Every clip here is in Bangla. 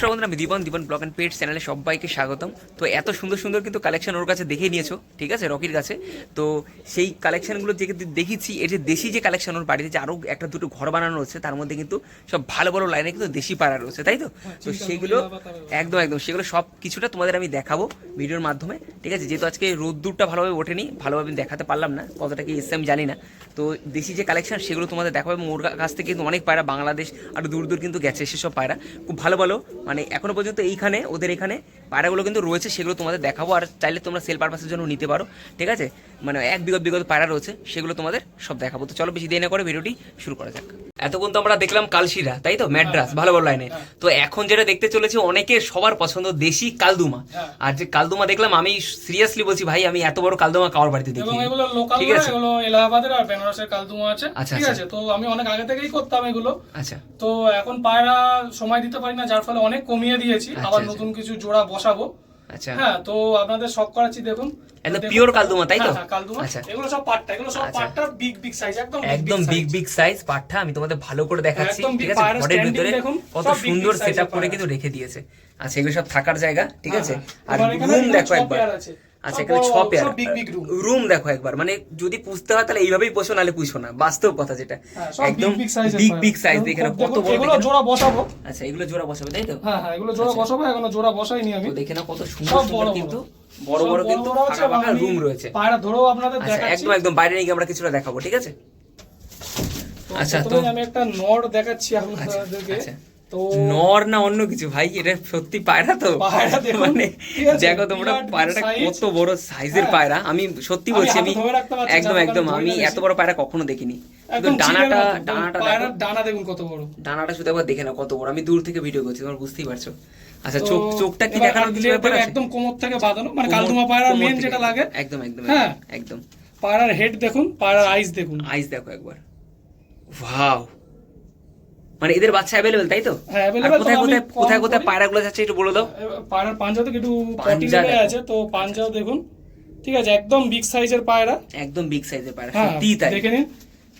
নমস্কার বন্ধুরা আমি Dipan Dipan blog and pet চ্যানেলে সবাইকে স্বাগতম। তো এত সুন্দর সুন্দর কিন্তু কালেকশন ওর কাছে দেখে নিয়েছো ঠিক আছে রকির কাছে। তো সেই কালেকশনগুলো যে দেখেছি এর যে দেশি যে কালেকশন ওর বাড়িতে যে আরও একটা দুটো ঘর বানানো রয়েছে তার মধ্যে কিন্তু সব ভালো ভালো লাইনে কিন্তু দেশি পাড়া রয়েছে তাই তো? তো সেগুলো একদম একদম সেগুলো সব কিছুটা তোমাদের আমি দেখাবো ভিডিওর মাধ্যমে ঠিক আছে? যেহেতু আজকে রোদ্দুরটা ভালোভাবে ওঠেনি ভালোভাবে আমি দেখাতে পারলাম না কতটা কি এসছে আমি জানি না। তো দেশি যে কালেকশন সেগুলো তোমাদের দেখাবো এবং ওর কাছ থেকে কিন্তু অনেক পায়রা বাংলাদেশ আর দূর দূর কিন্তু গেছে সেসব পায়রা। খুব ভালো ভালো মানে এখনও পর্যন্ত এইখানে ওদের এখানে পায়রাগুলো কিন্তু রয়েছে সেগুলো তোমাদের দেখাবো। আর চাইলে তোমরা সেল পারপাসের জন্য নিতে পারো ঠিক আছে? মানে এক বিগত বিগত পায়রা রয়েছে সেগুলো তোমাদের সব দেখাবো। তো চলো বেশি দেরি না করে ভিডিওটি শুরু করা যাক। এতক্ষণ তো আমরা দেখলাম কালশিরা তাই তো? ম্যাড্রাস ভালো ভালো লাইনে। তো এখন যেটা দেখতে চলেছে অনেকের সবার পছন্দ দেশি কালদুমা। আর যে কালদুমা দেখলাম আমি সিরিয়াসলি বলছি ভাই আমি এত বড় কালদুমা কারোর বাড়িতে দেখি? এগুলো লোকাল ঠিক আছে? এগুলো এলাহাবাদের আর বেনারসের কালদুমা আছে। আচ্ছা, ঠিক আচ্ছা। আছে তো আমি অনেক আগে থেকেই করতাম এগুলো। আচ্ছা। তো এখন পায়রা সময় দিতে পারি না যার ফলে অনেক কমিয়ে দিয়েছি। আচ্ছা, আবার। নতুন কিছু জোড়া বসাবো। আচ্ছা। হ্যাঁ তো আপনাদের শখ করাচ্ছি দেখুন। একদম পিওর কালদুমা, তাই তো? হ্যাঁ, হ্যাঁ, কালদুমা। আচ্ছা। এগুলো সব পাট্টা এগুলো সব পাটটা বিগ বিগ সাইজ একদম একদম বিগ বিগ সাইজ পাটটা আমি তোমাদের ভালো করে দেখাচ্ছি ঠিক আছে? ঘরের ভিতরে দেখুন, কত সুন্দর সেটআপ করে কিন্তু রেখে দিয়েছে। আচ্ছা এগুলো সব থাকার জায়গা ঠিক আছে? হ্যাঁ, আর রুম দেখো একবার। আছে। আচ্ছা এখানে ছ পেয়ার। রুম দেখো একবার। মানে যদি পুষতে হয় তাহলে এইভাবেই পোষো নাহলে পুষো না। বাস্তব কথা যেটা। হ্যাঁ, একদম বিগ বিগ সাইজ দেখে নাও, কত বড় এগুলো জোড়া বসাবো। আচ্ছা এগুলো জোড়া বসাবে তাই তো? হ্যাঁ হ্যাঁ এগুলো জোড়া বসাবো এখনও জোড়া বসাইনি আমি। তো দেখে নাও কত সুন্দর কিন্তু বড়। বড় কিন্তু আছে রুম রয়েছে। পায়রা ধরেও আপনাদের আচ্ছা দেখাচ্ছি। একদম একদম বাইরে নিয়ে আমরা কিছুটা দেখাবো ঠিক আছে? আচ্ছা, তো- আমি একটা নর দেখাচ্ছি আপনাদেরকে। আচ্ছা। তো নর না অন্য কিছু ভাই এটা সত্যি পায়রা তো। পায়রা মানে দেখো তোমরা পায়রাটা কত বড় সাইজের হ্যাঁ। পায়রা। আমি সত্যি বলছি আমি না, একদম একদম আমি এত বড় পায়রা কখনো দেখিনি। ডানাটা ডানাটা ডানা দেখুন কত বড়। ডানাটা শুধু একবার দেখে নাও কত বড়। আমি দূর থেকে ভিডিও করছি তোমরা বুঝতেই পারছ। আচ্ছা চোখ চোখটা কি দেখানোর কিছু ব্যাপার আছে? একদম কোমর থেকে বাঁধানো মানে কালদুমা পায়রার মেন যেটা লাগে। একদম একদম হ্যাঁ। একদম, একদম পায়রার হেড দেখুন পায়রার আইস দেখুন। আইস দেখো একবার। ওয়াও মানে এদের বাচ্চা অ্যাভেলেবেল তাই তো? হ্যাঁ, কোথায় কোথায় কোথায় কোথায় করি। পায়রাগুলো যাচ্ছে একটু বলে দাও। পায়রার পাঞ্জা তো একটু পাঞ্জা আছে তো পাঞ্জাও দেখুন। ঠিক আছে একদম বিগ সাইজের পায়রা। একদম বিগ সাইজের পায়রা হ্যাঁ সত্যি তাই। দেখে নিন।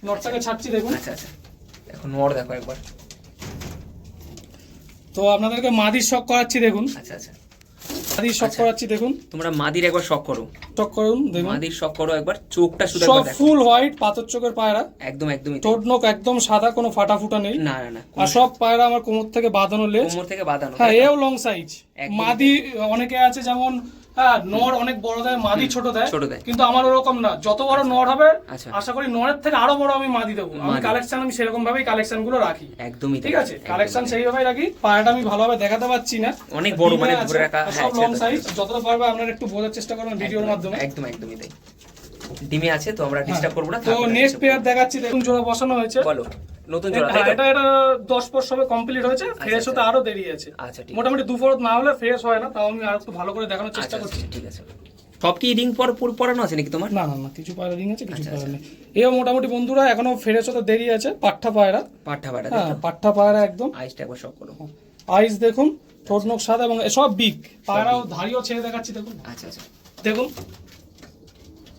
নটটাকে ছাড়ছি দেখুন। আচ্ছা আচ্ছা। এখন নড় দেখো একবার। তো আপনাদেরকে মাদির শখ করাচ্ছি দেখুন। আচ্ছা আচ্ছা। মাদির শখ আচ্ছা। করাচ্ছি দেখুন। তোমরা মাদির একবার শখ করো। শখ করুন দেখুন। মাদির শখ করো একবার চোখটা শুধু সব ফুল হোয়াইট পাথর চোখের পায়রা। একদম একদমই তাই। ঠোঁট নোক একদম সাদা কোনো ফাটা ফুটা নেই। না না না আর সব পায়রা আমার কোমর থেকে বাঁধানো লেজ। কোমর থেকে বাঁধানো হ্যাঁ এও লং সাইজ মাদি অনেকে আছে যেমন হ্যাঁ নর অনেক বড় দেয় মাদি ছোট দেয় ছোট দেয়। কিন্তু আমার ওরকম না। যত বড় নর হবে আচ্ছা। আশা করি নরের থেকে আরও বড় আমি মাদি দেবো। আমি কালেকশন আমি সেরকম ভাবেই কালেকশনগুলো রাখি। একদমই ঠিক আছে? কালেকশন। সেইভাবেই রাখি। পায়রাটা আমি ভালোভাবে দেখাতে পাচ্ছি না। অনেক বড় মানে ধরে রাখা, হ্যাঁ, সব লং সাইজ যতটা পারবে আপনারা একটু বোঝার চেষ্টা করবেন ভিডিওর মাধ্যমে। একদম একদমই তাই। ডিমে আছে তো আমরা ডিস্টার্ব করব না হ্যাঁ। তো নেক্সট পেয়ার দেখাচ্ছি দেখুন জোড়া বসানো হয়েছে। বলো নতুন জোড়া তাই হ্যাঁ, এটা এটা দশ পর সবে কমপ্লিট হয়েছে ফ্রেশ আচ্ছা। হতে আরও দেরি আছে। আচ্ছা ঠিক মোটামুটি দু ফরত না হলে ফ্রেশ হয় না তাও আমি আর একটু ভালো করে দেখানোর আচ্ছা চেষ্টা আচ্ছা, করছি। ঠিক আছে। সব কি রিং পর পর- পরানো আছে নাকি তোমার? না না না কিছু পায়রা রিং আছে কিছু আচ্ছা, পায়রা নেই। এও মোটামুটি বন্ধুরা এখনও ফ্রেশ হতে দেরি আছে পাঠা পায়রা। পাঠা পায়রা হ্যাঁ পাঠা পায়রা একদম। আইসটা একবার শখ করো। আইস দেখুন ঠোঁট নখ সাদা এবং সব বিগ পায়রাও ধারিও ছেড়ে দেখাচ্ছি দেখুন। আচ্ছা আচ্ছা। দেখুন।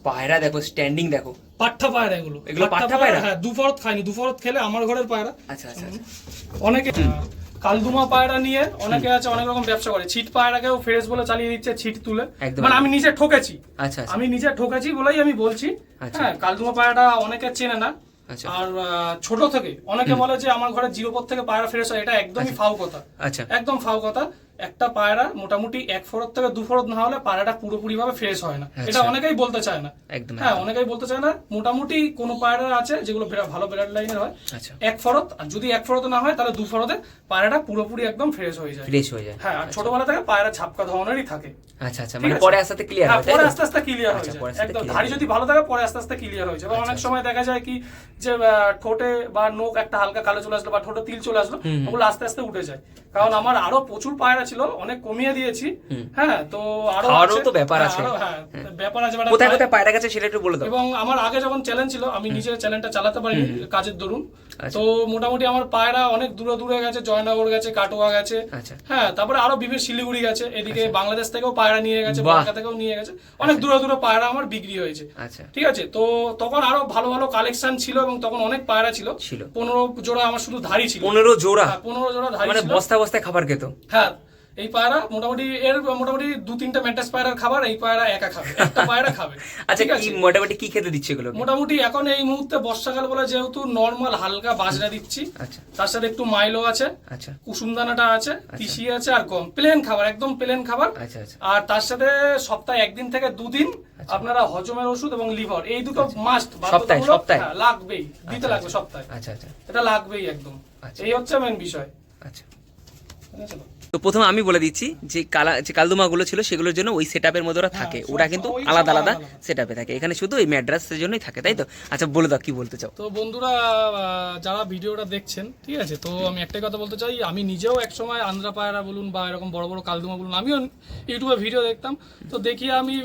পায়রা দেখো স্ট্যান্ডিং দেখো। পাঠা পায়রা এগুলো। এগুলো পাঠা পায়রা? হ্যাঁ দুফরত খাইনি দুফরত খেলে আমার ঘরের পায়রা। আচ্ছা আচ্ছা আচ্ছা। অনেকে কালদুমা পায়রা নিয়ে অনেকে আছে অনেক রকম ব্যবসা করে। ছিট পায়রাকেও ফ্রেশ বলে চালিয়ে দিচ্ছে ছিট তুলে। মানে আমি নিজে ঠকেছি। আচ্ছা আচ্ছা। আমি নিজে ঠকেছি বলেই আমি বলছি। আচ্ছা। হ্যাঁ কালদুমা পায়রাটা অনেকে চেনে না। আর ছোট থেকে অনেকে বলে যে আমার ঘরে জিরো পর থেকে পায়রা ফ্রেশ হয় এটা একদমই ফাও কথা। আচ্ছা। একদম ফাও কথা। একটা পায়রা মোটামুটি এক ফরত থেকে দু ফরত না হলে পায়রাটা পুরোপুরি ভাবে ফ্রেশ হয় না। আচ্ছা। এটা অনেকেই বলতে চায় না। হ্যাঁ অনেকেই বলতে চায় না। মোটামুটি কোনো পায়রা আছে যেগুলো ভালো ব্লাড লাইনের হয়। আচ্ছা। এক ফরত আর যদি এক ফরত না হয় তাহলে দু ফরতে পায়রাটা পুরোপুরি একদম ফ্রেশ হয়ে যায়। ফ্রেশ হয়ে যায়। হ্যাঁ আর ছোটবেলা থেকে পায়রা ছাপকা ধরনেরই থাকে। আচ্ছা আচ্ছা মানে পরে আস্তে আস্তে ক্লিয়ার হ্যাঁ পরে আস্তে আস্তে ক্লিয়ার হয়ে আচ্ছা, যায় একদম ধাড়ি যদি ভালো থাকে পরে আস্তে আস্তে ক্লিয়ার হয়ে যায়। অনেক সময় দেখা যায় কি যে ঠোঁটে বা নোক একটা হালকা কালো চলে আসলো বা ঠোঁটে তিল চলে আসলো ওগুলো আস্তে আস্তে উঠে যায়। কারণ আমার আরও প্রচুর পায়রা ছিল অনেক কমিয়ে দিয়েছি। হ্যাঁ তো আরও খাওয়ারও তো ব্যাপার হ্যাঁ, আছে। হ্যাঁ ব্যাপার আছে ব্যাটা কোথায় কোথায়? পায়রা গেছে সেটা একটু বলে দাও। এবং আমার আগে যখন চ্যালেঞ্জ ছিল আমি নিজে চ্যালেঞ্জটা চালাতে পারিনি কাজের দরুন। আচ্ছা। তো মোটামুটি আমার পায়রা অনেক দূরে দূরে গেছে জয়নগর গেছে কাটোয়া গেছে। আচ্ছা। হ্যাঁ তারপরে আরও বিভিন্ন শিলিগুড়ি গেছে এদিকে বাংলাদেশ থেকেও পায়রা নিয়ে গেছে। কলকাতা থেকেও নিয়ে গেছে। অনেক দূরে দূরে পায়রা আমার বিক্রি হয়েছে। আচ্ছা। ঠিক আছে? তো তখন আরও ভালো ভালো কালেকশন ছিল এবং তখন অনেক পায়রা ছিল। পনেরো জোড়া আমার শুধু ধারি ছিল। পনেরো জোড়া? হ্যাঁ, পনেরো জোড়া ধারি মানে বস্তা বস্তায় খাবার খেত? হ্যাঁ এই পায়রা মোটামুটি এর মোটামুটি দু তিনটা মেন্টাস পায়রার খাবার এই পায়রা একা খাবে একটা পায়রা খাবে। আচ্ছা কি মোটামুটি কি খেতে দিচ্ছে এগুলো মোটামুটি এখন এই মুহূর্তে বর্ষাকাল বলে যেহেতু নর্মাল হালকা বাজরা দিচ্ছি আচ্ছা। তার সাথে একটু মাইলো আছে আচ্ছা। কুসুম দানাটা আছে তিসি আছে আর গম প্লেন খাবার একদম প্লেন খাবার। আচ্ছা আচ্ছা। আর তার সাথে সপ্তাহে একদিন থেকে দুদিন আপনারা হজমের ওষুধ এবং লিভার এই দুটো মাস্ট সপ্তাহে, সপ্তাহে? লাগবেই দিতে লাগবে সপ্তাহে। আচ্ছা আচ্ছা। এটা লাগবেই একদম। আচ্ছা। এই হচ্ছে মেন বিষয়। আচ্ছা? তো প্রথমে আমি বলে দিচ্ছি যে কালা যে কালদুমাগুলো ছিল সেগুলোর জন্য ওই সেট আপের মধ্যে ওরা থাকে। হ্যাঁ, ওরা কিন্তু আলাদা আলাদা। সেট আপে থাকে। এখানে শুধু এই ম্যাড্রাসের জন্যই থাকে তাই তো? আচ্ছা বলে দাও কি বলতে চাও? তো বন্ধুরা যারা ভিডিওটা দেখছেন ঠিক আছে? তো আমি একটাই কথা বলতে চাই আমি নিজেও একসময় আন্ধ্রা পায়রা বলুন বা এরকম বড় বড় কালদুমা বলুন আমিও ইউটিউবে ভিডিও দেখতাম। তো দেখি আমি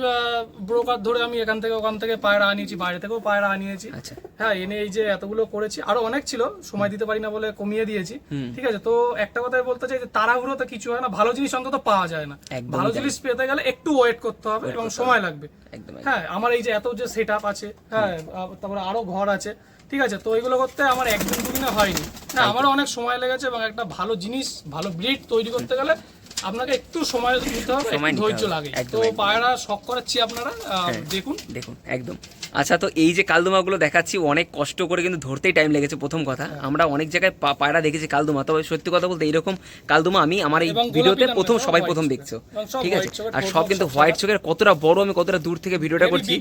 ব্রোকার ধরে আমি এখান থেকে ওখান থেকে পায়রা আনিয়েছি বাইরে থেকেও পায়রা আনিয়েছি। আচ্ছা। হ্যাঁ এনে এই যে এতগুলো করেছি আরও অনেক ছিল সময় দিতে পারি না বলে কমিয়ে দিয়েছি। ঠিক আছে? তো একটা কথাই বলতে চাই যে তাড়াহুড়োতে কিছু হয় না ভালো জিনিস অন্তত পাওয়া যায় না। ভালো জিনিস পেতে গেলে একটু ওয়েট করতে হবে এবং সময় লাগবে। হ্যাঁ আমার এই যে এত যে সেট আছে হ্যাঁ তারপরে আরও ঘর আছে ঠিক আছে? তো এগুলো করতে আমার একদিন দুদিনে হয়নি। হ্যাঁ আমারও অনেক সময় লেগেছে এবং একটা ভালো জিনিস ভালো ব্রিড তৈরি করতে গেলে আপনাকে একটু সময় দিতে হবে ধৈর্য লাগে। তো হ্যাঁ। পায়রা শখ করাচ্ছি আপনারা দেখুন। দেখুন একদম। আচ্ছা তো এই যে কালদুমাগুলো দেখাচ্ছি অনেক কষ্ট করে কিন্তু ধরতেই টাইম লেগেছে প্রথম কথা। হ্যাঁ। আমরা অনেক জায়গায় পায়রা দেখেছি কালদুমা। তবে সত্যি কথা বলতে এইরকম কালদুমা আমি আমার এই ভিডিওতে প্রথম সবাই প্রথম দেখছ। ঠিক আছে? আর সব কিন্তু হোয়াইট চোখের কতটা বড় আমি কতটা দূর থেকে ভিডিওটা করছি।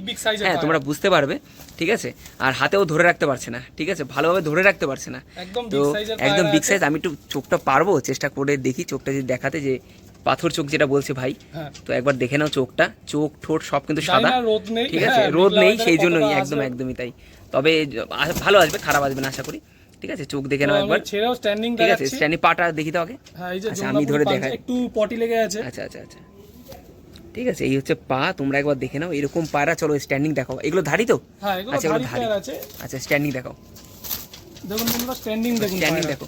হ্যাঁ তোমরা বুঝতে পারবে ঠিক আছে? আর হাতেও ধরে রাখতে পারছে না ঠিক আছে? ভালোভাবে ধরে রাখতে পারছে না। তো একদম বিগ সাইজ আমি একটু চোখটা পারব চেষ্টা করে দেখি চোখটা যদি দেখাতে যে পাথর চোখ যেটা বলছে ভাই হ্যাঁ। তো একবার দেখে নাও চোখটা। চোখ ঠোঁট সব কিন্তু সাদা। রোদ নেই। ঠিক আছে হ্যাঁ, রোদ নেই সেই জন্যই একদম একদমই তাই। তবে ভালো আসবে খারাপ আসবে না আশা করি। ঠিক আছে চোখ দেখে নাও একবার। ছেড়েও স্ট্যান্ডিং ঠিক আছে স্ট্যান্ডিং পাটা দেখি তো আগে। হ্যাঁ এই যে আচ্ছা, আমি ধরে দেখাই। একটু পটি লেগে আছে। আচ্ছা আচ্ছা আচ্ছা। ঠিক আছে এই হচ্ছে পা তোমরা একবার দেখে নাও এরকম পায়রা চলো স্ট্যান্ডিং দেখাও। এগুলো ধারি তো? হ্যাঁ এগুলো আচ্ছা, এগুলো ধারি আচ্ছা স্ট্যান্ডিং দেখাও। দেখুন বন্ধুরা স্ট্যান্ডিং দেখুন স্ট্যান্ডিং দেখো।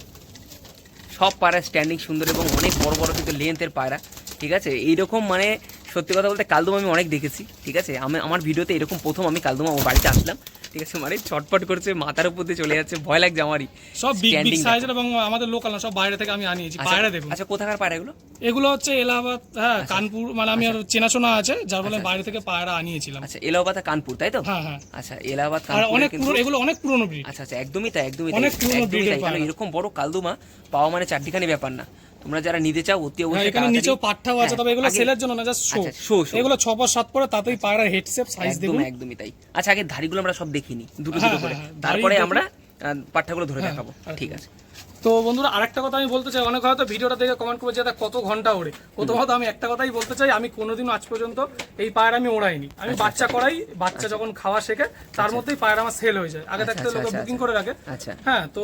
সব পায়রা স্ট্যান্ডিং সুন্দর এবং অনেক বড় বড় কিন্তু লেন্থের পায়রা, ঠিক আছে? এইরকম মানে সত্যি কথা বলতে কালদুমা আমি অনেক দেখেছি ঠিক আছে? আমি আমার ভিডিওতে এরকম প্রথম আমি কালদুমা আমার বাড়িতে আসলাম ঠিক আছে? মানে ছটপট করছে মাথার উপর দিয়ে চলে যাচ্ছে ভয় লাগছে আমারই। সব বিগ বিগ সাইজের এবং আমাদের লোকাল না সব বাইরে থেকে আমি আনিয়েছি আচ্ছা, পায়রা দেখুন। আচ্ছা কোথাকার পায়রা এগুলো? এগুলো হচ্ছে এলাহাবাদ হ্যাঁ কানপুর মানে আমি আর চেনাশোনা আছে যার ফলে বাইরে থেকে পায়রা আনিয়েছিলাম। আচ্ছা এলাহাবাদ আর কানপুর তাই তো? হ্যাঁ হ্যাঁ। আচ্ছা এলাহাবাদ কানপুর অনেক কিন্তু পুরো এগুলো অনেক পুরনো ব্রিড আচ্ছা আচ্ছা একদমই তাই একদমই তাই। অনেক পুরনো পায়রা। এরকম বড় কালদুমা পাওয়া মানে চারটিখানি ব্যাপার না। তোমরা যারা নিতে চাও অতি হ্যাঁ অবশ্যই এখানে নিচেও পাট্টাও আছে হ্যাঁ, তবে এগুলো সেলের জন্য না জাস্ট শো আচ্ছা, show। এগুলো ছ পর সাত পরে তাতেই পায়রার হেড শেপ সাইজ একদম দেখুন। একদমই তাই। আচ্ছা আগে ধাড়িগুলো আমরা সব দেখিনি দুটো হ্যাঁ, দুটো করে। হ্যাঁ, হ্যাঁ, তারপরে আমরা পাঠ্যগুলো ধরে হ্যাঁ, দেখাবো। ঠিক আছে। তো বন্ধুরা আরেকটা কথা আমি বলতে চাই অনেক হয়তো ভিডিওটা দেখে কমেন্ট করছে এটা কত ঘণ্টা ওড়ে। প্রথমত আমি একটা কথাই বলতে চাই আমি কোনোদিনও আজ পর্যন্ত এই পায়রা আমি ওড়াইনি। আমি আচ্ছা, বাচ্চা করাই বাচ্চা যখন খাওয়া শেখে তার মধ্যেই পায়রা আমার সেল হয়ে যায়। আগে আচ্ছা, থাকতে আচ্ছা, লোকে আচ্ছা, বুকিং করে রাখে। আচ্ছা। হ্যাঁ তো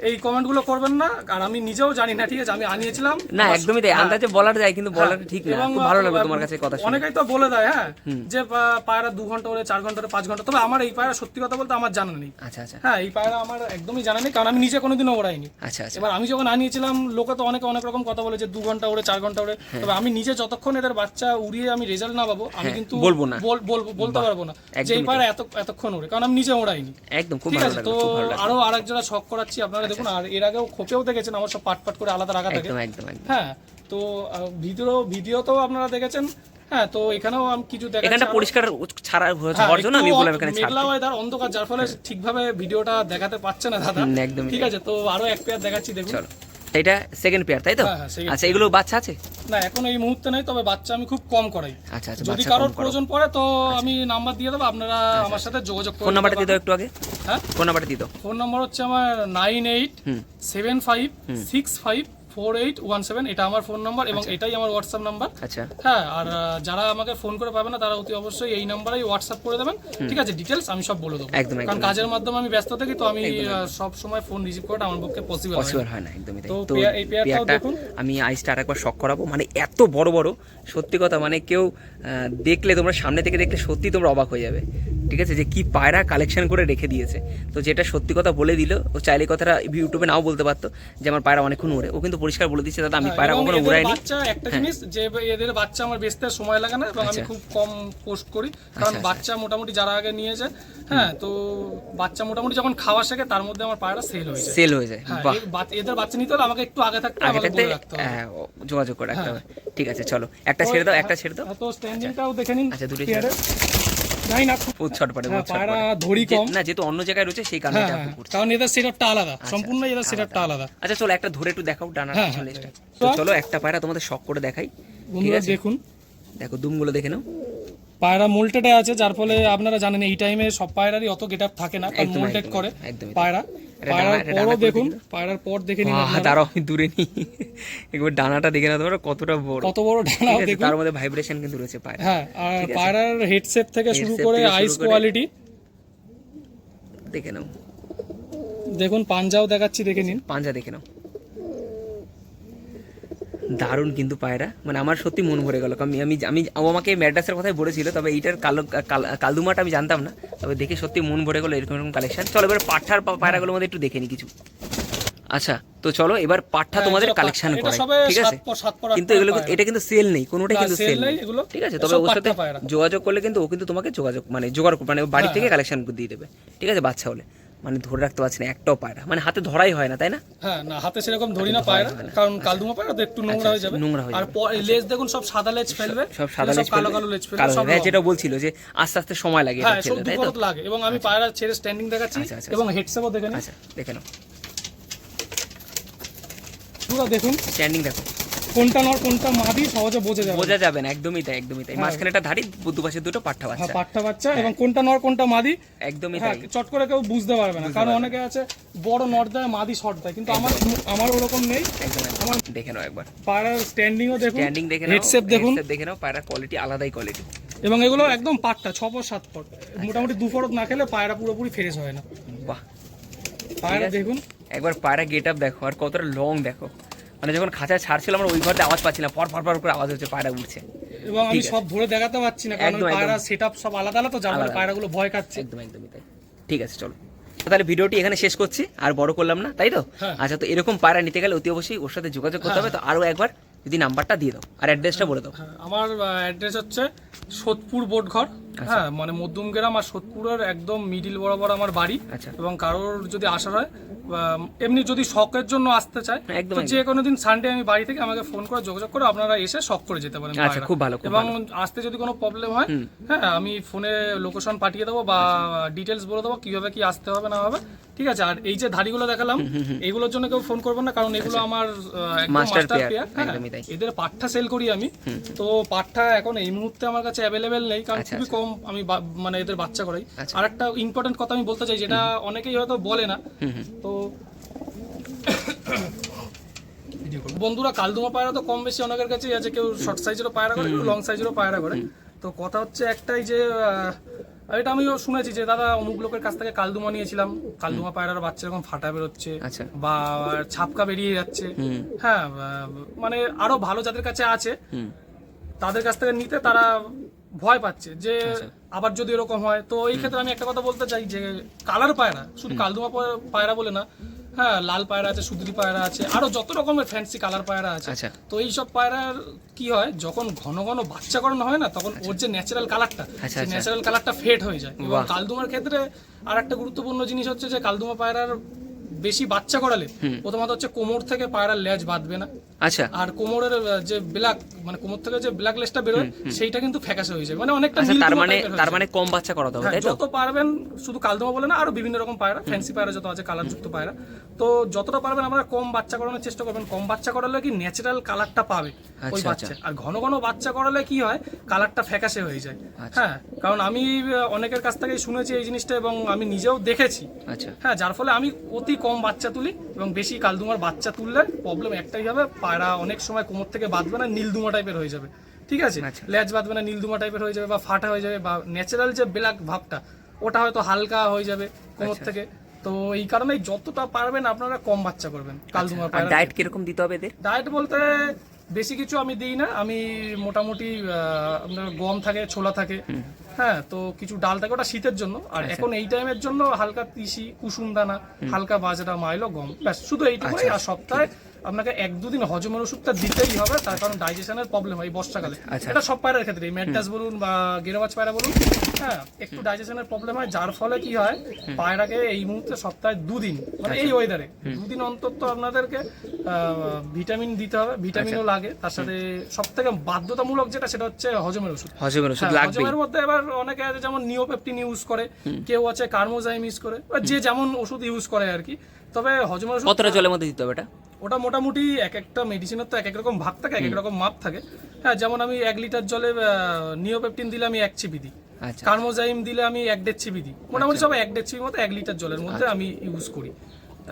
এই কমেন্টগুলো করবেন না আর আমি নিজেও জানি না ঠিক আছে? আমি আনিয়েছিলাম। না একদমই তাই। আন্দাজে বলার যায় কিন্তু বলার হ্যাঁ, ঠিক না। খুব ভালো লাগল তোমার কাছে কথা শুনে। অনেকেই তো বলে দেয় হ্যাঁ যে পায়রা দু ঘণ্টা করে চার ঘণ্টা করে পাঁচ ঘণ্টা তবে আমার এই পায়রা সত্যি কথা বলতে আমার জানা নেই। আচ্ছা আচ্ছা। হ্যাঁ এই পায়রা আমার একদমই জানা নেই কারণ আমি নিজে কোনোদিনও ওড়াইনি। আচ্ছা আচ্ছা। এবার আমি যখন আনিয়েছিলাম লোকে তো অনেকে অনেক রকম কথা বলে যে দু ঘণ্টা ওড়ে চার ঘণ্টা ওড়ে। তবে আমি নিজে যতক্ষণ এদের বাচ্চা উড়িয়ে আমি রেজাল্ট না পাবো আমি হ্যাঁ, কিন্তু বলব না। বলব বলতে পারব না যে এই পায়রা এত এতক্ষণ ওড়ে কারণ আমি নিজে ওড়াইনি। একদম খুব ভালো তো খুব ভালো লাগল। আরও আরেক জোড়া শখ করাচ্ছি আপনারা দেখুন আর এর আগেও খোপেও দেখেছেন আমার সব পাট পাট করে আলাদা রাখা থাকে। হ্যাঁ তো ভিডিও ভিডিওতেও আপনারা দেখেছেন। হ্যাঁ তো এখানেও আমি কিছু দেখাচ্ছি এখানটা পরিষ্কার ছাড়া হ্যাঁ, হওয়ার জন্য আমি বললাম এখানে মেঘলা ওয়েদার অন্ধকার যার ফলে ঠিকভাবে ভিডিওটা দেখাতে পারছে না দাদা। ঠিক আছে তো আরও এক পেয়ার দেখাচ্ছি দেখুন। চলো এটা সেকেন্ড পেয়ার তাই তো? হ্যাঁ, হ্যাঁ, আচ্ছা এগুলো বাচ্চা আছে? না এখন এই মুহূর্তে নেই তবে বাচ্চা আমি খুব কম করাই। আচ্ছা আচ্ছা যদি কারোর প্রয়োজন পড়ে তো আমি নাম্বার দিয়ে দেবো আপনারা আমার সাথে যোগাযোগ ফোন করুন নাম্বারটা দিয়ে দাও একটু আগে। হ্যাঁ? ফোন নাম্বারটা দিয়ে দাও। ফোন নম্বর হচ্ছে আমার nine eight seven five six five four eight one seven এটা আমার ফোন নাম্বার এবং এটাই আমার হোয়াটসঅ্যাপ নাম্বার। আচ্ছা। হ্যাঁ আর যারা আমাকে ফোন করে পাবে না তারা অতি অবশ্যই এই নাম্বারেই হোয়াটসঅ্যাপ করে দেবেন। ঠিক আছে ডিটেলস আমি সব বলে দেবো। একদম, কারণ কাজের মাধ্যমে আমি ব্যস্ত থাকি তো আমি সব সময় ফোন রিসিভ করাটা আমার পক্ষে পসিবল হয় না। পসিবল হয় না একদমই তাই। তো এই পেয়ারটাও পেয়ারটা দেখুন। আমি আইসটা আরেকবার শক করাবো। মানে এত বড় বড় সত্যি কথা মানে কেউ দেখলে তোমরা সামনে থেকে দেখলে সত্যি তোমরা অবাক হয়ে যাবে। ঠিক আছে? যে কি পায়রা কালেকশন করে রেখে দিয়েছে। তো যেটা সত্যি কথা বলে দিল ও চাইলে কথাটা ইউটিউবে নাও বলতে পারতো যে আমার পায়রা অনেকক্ষণ উড়ে। ও কিন্তু পরিষ্কার বলে দিচ্ছে দাদা আমি হ্যাঁ, পায়রা কখনো উড়াইনি। একটা জিনিস যে এদের বাচ্চা আমার বেচতে সময় লাগে না এবং আমি আচ্ছা। খুব কম পোস্ট করি কারণ আচ্ছা, বাচ্চা মোটামুটি যারা আগে নিয়ে যায় হ্যাঁ তো বাচ্চা মোটামুটি যখন খাওয়া শেখে তার মধ্যে আমার পায়রা সেল হয়ে যায়। সেল হয়ে যায়। হ্যাঁ এদের বাচ্চা নিতে হলে আমাকে একটু আগে থাকতে হবে, আগে থাকতে হ্যাঁ যোগাযোগ করে রাখতে হবে। ঠিক আছে চলো একটা ছেড়ে দাও একটা ছেড়ে দাও। হ্যাঁ, তো স্ট্যান্ডিংটাও দেখে নিন। আচ্ছা, পেয়ারের। জানি না হ্যাঁ, বহুত ছটপটে। পায়রা ধরি কম। না যেহেতু অন্য জায়গায় রয়েছে সেই কারণে হ্যাঁ এটা হ্যাঁ, কারণ এদের সেটআপটা আলাদা সম্পূর্ণ এদের সেটআপটা আলাদা। আচ্ছা চলো একটা ধরে একটু দেখাও ডানা হ্যাঁ, হ্যাঁ। তো চলো একটা পায়রা তোমাদের শখ করে দেখাই। ঠিক বন্ধুরা আছে? দেখুন। দেখো দুমগুলো দেখে নাও। পায়রা মোল্টেডে আছে যার ফলে আপনারা জানেন এই টাইমে সব পায়রারই অত গেট থাকে না কারণ মোল্টেড করে। পায়রা। পায়রার পরও দেখুন পায়রার পর দেখে নিন। দাঁড়াও আমি দূরে নি। একবার ডানাটা দেখে না তোমরা কতটা বড়। কত বড় ডানা দেখুন। তার মধ্যে ভাইব্রেশন কিন্তু রয়েছে পায়রা হ্যাঁ আর পায়রার হেডসেট থেকে শুরু করে আইস কোয়ালিটি দেখে নাও। দেখুন পাঞ্জাও দেখাচ্ছি দেখে নিন। পাঞ্জা দেখে নাও। দারুণ কিন্তু পায়রা। মানে আমার সত্যি মন ভরে গেল। আমি আমি আমি আমাকে ম্যাড্রাসের কথাই বলেছিল তবে এইটার কালো কালদুমাটা আমি জানতাম না। তবে দেখে সত্যি মন ভরে গেল এরকম এরকম কালেকশন চলো এবার পাঠার পায়রাগুলোর মধ্যে একটু দেখে নি কিছু। আচ্ছা তো চলো এবার পাঠা হ্যাঁ, তোমাদের কালেকশন করাই। ঠিক আছে? কিন্তু এগুলো এটা কিন্তু সেল নেই কোনোটাই কিন্তু সেল নেই। ঠিক আছে তবে ওর সাথে যোগাযোগ করলে কিন্তু ও কিন্তু তোমাকে যোগাযোগ মানে জোগাড় মানে বাড়ি হ্যাঁ, থেকে কালেকশন দিয়ে দেবে। ঠিক আছে বাচ্চা হলে। মানে ধরে রাখতে পারছি না একটাও পায়রা। মানে হাতে ধরাই হয় না তাই না? হ্যাঁ না হাতে সেরকম ধরি না পায়রা কারণ কালদুমা পায়রা তো একটু নোংরা হয়ে যাবে। আচ্ছা, নোংরা হয়ে আর লেজ দেখুন সব সাদা লেজ ফেলবে সব সাদা লেজ কালো কালো লেজ ফেলবে সব হ্যাঁ, যেটা বলছিল যে আস্তে আস্তে সময় লাগে এটা হ্যাঁ সব তো? লাগে এবং আমি পায়রা ছেড়ে স্ট্যান্ডিং দেখাচ্ছি আচ্ছা, আচ্ছা, এবং হেডসেপও দেখে নিন। আচ্ছা দেখে নাও। পুরো দেখুন। স্ট্যান্ডিং দেখো। কোনটা নর কোনটা মাদি সহজে বোঝা যাবে বোঝা যাবে না একদমই তাই একদমই তাই। মাঝখানে একটা ধাড়ি দুপাশে দুটো পাঠা হ্যাঁ বাচ্চা পাট্টা বাচ্চা এবং কোনটা নর কোনটা মাদি একদমই হ্যাঁ তাই। চট করে কেউ বুঝতে পারবে না। কারণ অনেকে আছে বড় নট দেয় মাদি শর্ট দেয় কিন্তু আমার আমার ওরকম নেই। আমার দেখে নাও একবার। পায়রার স্ট্যান্ডিংও দেখুন স্ট্যান্ডিং দেখে নাও হেডসেপ দেখুন। দেখে নাও পায়রা কোয়ালিটি আলাদাই কোয়ালিটি এবং এগুলো একদম পাটটা ছ ফুট সাত ফুট মোটামুটি দু ফোরত না খেলে পায়রা পুরোপুরি ফ্রেশ হয় না। বাহ। পায়রা দেখুন। একবার পায়রা গেট আপ দেখো আর কতটা লং দেখো। মানে যখন খাঁচা ছাড়ছিল আমরা ওই ঘরতে আওয়াজ পাচ্ছি না পর পর পর করে আওয়াজ হচ্ছে পায়রা উঠছে এবং আমি সব ধরে দেখাতে পারছি না কারণ পায়রা একদম। সেট সব আলাদা আলাদা তো যার ফলে পায়রাগুলো ভয় খাচ্ছে। একদম একদমই তাই ঠিক আছে চলো। তাহলে ভিডিওটি এখানে শেষ করছি আর বড় করলাম না তাই তো? হ্যাঁ। আচ্ছা তো এরকম পায়রা নিতে গেলে অতি অবশ্যই ওর সাথে যোগাযোগ করতে হবে তো আরও একবার যদি নাম্বারটা দিয়ে দাও আর অ্যাড্রেসটা বলে দাও। হ্যাঁ, আমার অ্যাড্রেস হচ্ছে সোদপুর বোটঘর। হ্যাঁ মানে মধ্যমগ্রাম আর সোদপুরের একদম মিডিল বরাবর আমার বাড়ি আচ্ছা। এবং কারোর যদি আসার হয় এমনি যদি শখের জন্য আসতে চায় তো যে কোনো দিন সানডে আমি বাড়ি থেকে আমাকে ফোন করে যোগাযোগ করে আপনারা এসে শখ করে যেতে পারেন আচ্ছা, খুব ভালো, এবং আসতে যদি কোনো প্রবলেম হয় হ্যাঁ আমি ফোনে লোকেশন পাঠিয়ে দেবো বা ডিটেলস বলে দেবো কীভাবে কি আসতে হবে না হবে। ঠিক আছে আর এই যে ধাড়িগুলো দেখালাম এগুলোর জন্য কেউ ফোন করবেন না কারণ এগুলো আমার আচ্ছা। মাস্টার পেয়ার এদের পাঠটা সেল করি আমি। তো পাঠটা এখন এই মুহূর্তে আমার কাছে অ্যাভেলেবেল নেই কারণ আচ্ছা, খুবই কম আমি বা- মানে এদের বাচ্চা করাই। আর একটা ইম্পর্টেন্ট কথা আমি বলতে চাই যেটা অনেকেই হয়তো বলে না। তো বন্ধুরা কালদুমা পায়রা তো কম বেশি অনেকের কাছেই আছে। কেউ শর্ট সাইজেরও পায়রা করে কেউ লং সাইজেরও পায়রা করে। তো কথা হচ্ছে একটাই যে এটা আমিও শুনেছি যে দাদা অমুক লোকের কাছ থেকে কালদুমা নিয়েছিলাম। কালদুমা পায়রার বাচ্চা এরকম ফাটা বেরোচ্ছে আচ্ছা। বা ছাপকা বেরিয়ে যাচ্ছে। হ্যাঁ মানে আরও ভালো যাদের কাছে আছে তাদের কাছ থেকে নিতে তারা ভয় পাচ্ছে যে আচ্ছা। আবার যদি এরকম হয় তো এই ক্ষেত্রে আমি একটা কথা বলতে চাই যে কালার পায়রা শুধু কালদুমা পায়রা বলে না হ্যাঁ লাল পায়রা আছে সুদরি পায়রা আছে আরও যত রকমের ফ্যান্সি কালার পায়রা আছে। আচ্ছা। তো এই সব পায়রার কি হয় যখন ঘন ঘন বাচ্চা করানো হয় না তখন ওর যে ন্যাচারাল কালারটা আচ্ছা, সেই আচ্ছা। ন্যাচারাল কালারটা ফেড হয়ে যায়। এবং কালদুমার ক্ষেত্রে আর একটা গুরুত্বপূর্ণ জিনিস হচ্ছে যে কালদুমা পায়রার বেশি বাচ্চা করালে। প্রথমত হচ্ছে কোমর থেকে পায়রার লেজ বাঁধবে না। আচ্ছা। আর কোমরের যে ব্ল্যাক মানে কোমর থেকে যে ব্ল্যাক লেসটা বেরোয় সেইটা কিন্তু ফ্যাকাশে হয়ে যায়। মানে অনেকটা আচ্ছা তার মানে তার মানে কম বাচ্চা করাতে হবে হ্যাঁ, যত পারবেন শুধু কালদমা বলে না আরও বিভিন্ন রকম পায়রা ফ্যান্সি পায়রা যত আছে কালার যুক্ত পায়রা। তো যতটা পারবেন আমরা কম বাচ্চা করানোর চেষ্টা করবেন। কম বাচ্চা করালে কি ন্যাচারাল কালারটা পাবে ওই আচ্ছা, বাচ্চা? আর ঘন ঘন বাচ্চা করালে কি হয় কালারটা ফ্যাকাশে হয়ে যায়। আচ্ছা। হ্যাঁ কারণ আমি অনেকের কাছ থেকেই শুনেছি এই জিনিসটা এবং আমি নিজেও দেখেছি। আচ্ছা। হ্যাঁ যার ফলে আমি অতি কম বাচ্চা তুলি এবং বেশি কালদুমার বাচ্চা তুললে প্রবলেম একটাই হবে পায়রা অনেক সময় কোমর থেকে বাঁধবে না নীলদুমা টাইপের হয়ে যাবে। ঠিক আছে? আচ্ছা। ল্যাজ বাঁধবে না নীলদুমা টাইপের হয়ে যাবে বা ফাটা হয়ে যাবে বা ন্যাচারাল যে ব্ল্যাক ভাবটা ওটা হয়তো হালকা হয়ে যাবে কোমর আচ্ছা। থেকে। তো এই কারণে যতটা পারবেন আপনারা কম বাচ্চা করবেন কালদুমার আর পায়রা ডায়েট কীরকম দিতে হবে এদের? ডায়েট বলতে বেশি কিছু আমি দিই না আমি মোটামুটি আপনার গম থাকে ছোলা থাকে। হ্যাঁ তো কিছু ডাল থাকে ওটা শীতের জন্য। আর আচ্ছা। এখন এই টাইমের জন্য হালকা তিসি কুসুম দানা হালকা বাজরা মাইলো গম। ব্যাস শুধু এইটুকুই। আর সপ্তাহে আপনাকে এক দুদিন হজমের ওষুধটা দিতেই হবে তার কারণ ডাইজেশনের প্রবলেম হয় এই বর্ষাকালে। আচ্ছা। এটা সব পায়রার ক্ষেত্রে ম্যাডাস বলুন বা গেরবাজ পায়রা বলুন হ্যাঁ একটু ডাইজেশনের প্রবলেম হয় যার ফলে কি হয় পায়রাকে এই মুহূর্তে সপ্তাহে দুদিন মানে আচ্ছা। এই ওয়েদারে দুদিন অন্তত আপনাদেরকে ভিটামিন দিতে হবে ভিটামিনও আচ্ছা। লাগে তার সাথে সব থেকে বাধ্যতামূলক যেটা সেটা হচ্ছে হজমের ওষুধ। হজমের ওষুধ হ্যাঁ, লাগবেই। হজমের মধ্যে এবার অনেকে আছে যেমন নিওপেপটিন ইউজ করে কেউ আছে কার্মোজাইম ইউজ করে যে যেমন ওষুধ ইউজ করে আর কি তবে হজমের ওষুধ কতটা জলের মধ্যে দিতে হবে এটা? ওটা মোটামুটি এক একটা মেডিসিনের তো এক এক রকম ভাগ থাকে এক এক রকম মাপ থাকে। হ্যাঁ যেমন আমি এক লিটার জলে নিওপেপটিন দিলে আমি এক চিপি দিই। আচ্ছা। কার্মোজাইম দিলে আমি এক দেড় চিপি দিই। মোটামুটি সব এক দেড় চিপির মতো এক লিটার জলের মধ্যে আচ্ছা। আমি ইউজ করি।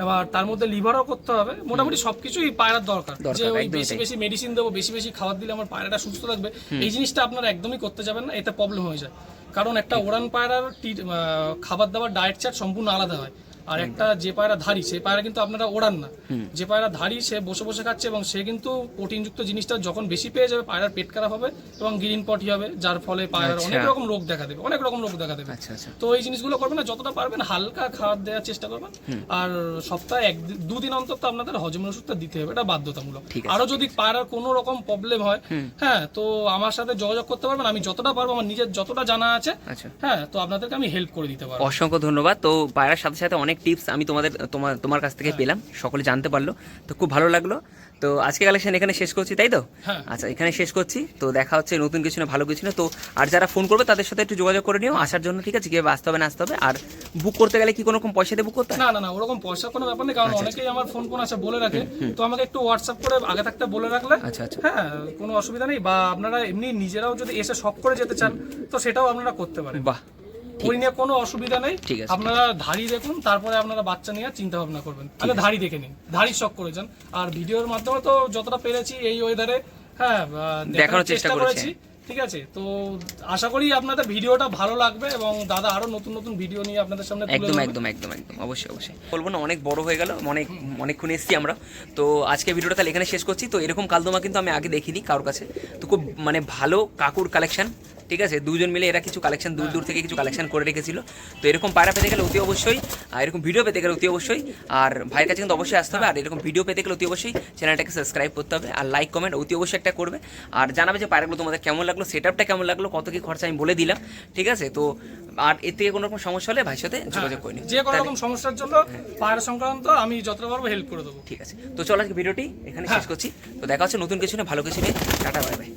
এবার তার মধ্যে লিভারও করতে হবে। মোটামুটি সবকিছুই পায়রার দরকার। দরকার, যে ওই বেশি বেশি মেডিসিন দেবো বেশি বেশি খাবার দিলে আমার পায়রাটা সুস্থ থাকবে। এই জিনিসটা আপনারা একদমই করতে যাবেন না এতে প্রবলেম হয়ে যায়। কারণ একটা ওরান পায়রার টি- খাবার দাবার ডায়েট চার্ট সম্পূর্ণ আলাদা হয়। আর একটা যে পায়রা ধারি সেই পায়রা কিন্তু আপনারা ওড়ান না। যে পায়রা ধারি সে বসে বসে খাচ্ছে এবং সে কিন্তু প্রোটিনযুক্ত জিনিসটা যখন বেশি পেয়ে যাবে পায়রার পেট খারাপ হবে এবং গ্রিন পটি হবে যার ফলে পায়রার অনেক আচ্ছা। রকম রোগ দেখা দেবে অনেক রকম রোগ দেখা দেবে। আচ্ছা আচ্ছা। তো এই জিনিসগুলো করবেন না যতটা পারবেন হালকা খাবার দেওয়ার চেষ্টা করবেন। আর সপ্তাহে এক দুদিন অন্তত আপনাদের হজমের ওষুধটা দিতে হবে এটা বাধ্যতামূলক। আরও যদি পায়রার কোনো রকম প্রবলেম হয় হ্যাঁ তো আমার সাথে যোগাযোগ করতে পারবেন আমি যতটা পারব আমার নিজের যতটা জানা আছে হ্যাঁ তো আপনাদেরকে আমি হেল্প করে দিতে পারব। অসংখ্য ধন্যবাদ। তো পায়রার সাথে সাথে অনেক টিপস আমি তোমাদের তোমার তোমার কাছ থেকে পেলাম সকলে জানতে পারল। তো খুব ভালো লাগল। তো আজকে কালেকশন এখানে শেষ করছি তাই তো? হ্যাঁ। আচ্ছা এখানে শেষ করছি। তো দেখা হচ্ছে নতুন কিছু না ভালো কিছু না। তো আর যারা ফোন করবে তাদের সাথে একটু যোগাযোগ করে নিও। আসার জন্য ঠিক আছে? কীভাবে আসতে হবে না আসতে হবে। আর বুক করতে গেলে কি কোনো রকম পয়সা দিয়ে বুক করতে হয়? না না না ওরকম পয়সা কোনো ব্যাপার নেই। কারণ আচ্ছা, অনেকেই আমার ফোন ফোন আছে বলে রাখে। তো আমাকে একটু হোয়াটসঅ্যাপ করে আগে থাকতে বলে রাখলে আচ্ছা আচ্ছা। হ্যাঁ কোনো অসুবিধা নেই। বা আপনারা এমনি নিজেরাও যদি এসে শখ করে যেতে চান তো সেটাও আপনারা করতে পারেন। বাহ ওই নিয়ে কোনো অসুবিধা নেই। ঠিক আছে। আপনারা ধাড়ি দেখুন তারপরে আপনারা বাচ্চা নিয়ে চিন্তা ভাবনা করবেন। তাহলে ধাড়ি দেখে নিন ধাড়ি শখ করে যান। আর ভিডিওর মাধ্যমে তো যতটা পেরেছি এই ওয়েদারে হ্যাঁ দেখানোর চেষ্টা করেছি। ঠিক আছে? তো আশা করি আপনাদের ভিডিওটা ভালো লাগবে এবং দাদা আরও নতুন নতুন ভিডিও নিয়ে আপনাদের সামনে একদম একদম একদম একদম। অবশ্যই অবশ্যই। বলব না অনেক বড় হয়ে গেল অনেক অনেকক্ষণ এসেছি আমরা। তো আজকে ভিডিওটা তাহলে এখানে শেষ করছি। তো এরকম কালদমা কিন্তু আমি আগে দেখিনি কারোর কাছে। তো খুব মানে ভালো কাকুর কালেকশন ঠিক আছে? দুজন মিলে এরা কিছু কালেকশন দূর দূর থেকে কিছু কালেকশন করে রেখেছিল। তো এরকম পায়রা পেতে গেলে অতি অবশ্যই আর এরকম ভিডিও পেতে গেলে অতি অবশ্যই। আর ভাইয়ের কাছে কিন্তু অবশ্যই আসতে হবে। আর এরকম ভিডিও পেতে গেলে অতি অবশ্যই চ্যানেলটাকে সাবস্ক্রাইব করতে হবে। আর লাইক কমেন্ট অতি অবশ্যই একটা করবে। আর জানাবে যে পায়রাগুলো তোমাদের কেমন লাগল সেটআপটা কেমন লাগল কত কি খরচা আমি বলে দিলাম ঠিক আছে? তো আর এর থেকে কোনো রকম সমস্যা হলে ভাইয়ের সাথে যোগাযোগ করে নিন যে কোনো রকম সমস্যার জন্য পায়ের সংক্রান্ত আমি যতটা পারব হেল্প করে দেবো। ঠিক আছে। তো চলো আজকে ভিডিওটি এখানে শেষ করছি। তো দেখা হচ্ছে নতুন কিছু নিয়ে ভালো কিছু নিয়ে। Tata bye bye